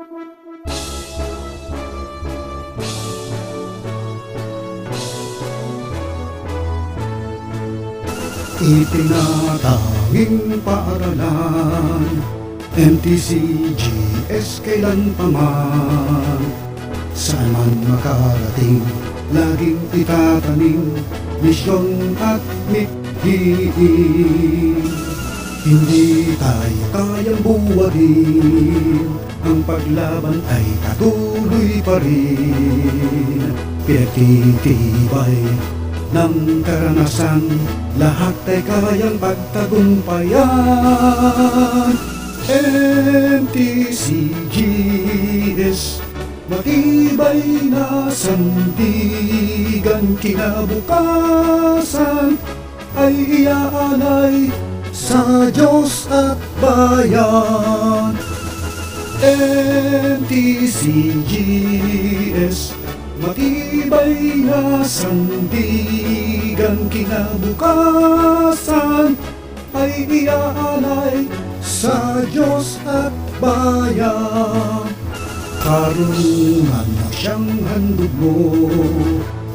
Itinatanging paaralan MTCGS kailan pa man? Saan man makarating Laging itatanim Misyon at mithiin Hindi tayo kayang buwagin. Ang paglaban ay patuloy pa rin. Pinagtitibay ng karanasan Lahat ay kayang pagtagumpayan. MTCGS Matibay na sandigan Kinabukasan ay iaalay sa Diyos at bayan. MTCGS Matibay na sandigan. Kinabukasan ay iaalay sa Diyos at bayan. Karunungan na siyang handog mo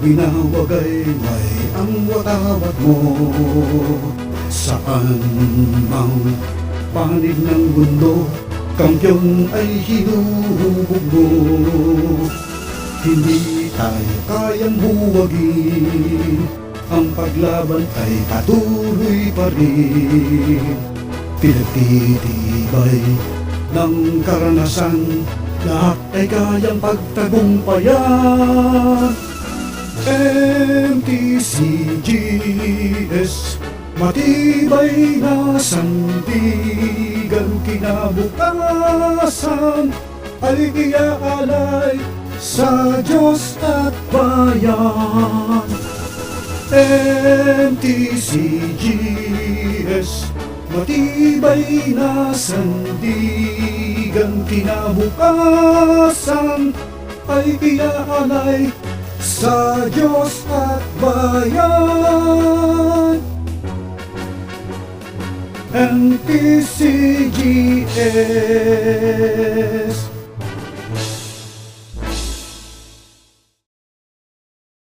Winawagay may ang watawat mo Saan mang panig ng mundo Kampiyon ay hinuhubog mo Hindi tayo kayang buwagin Ang paglaban ay patuloy pa rin. Pinagtitibay ng karanasan Lahat ay kayang pagtagumpayan. MTCGS Matibay na sandigan Kinabukasan ay iaalay sa Diyos at bayan. MTCGS Matibay na sandigan Kinabukasan ay iaalay sa Diyos at bayan MTCGS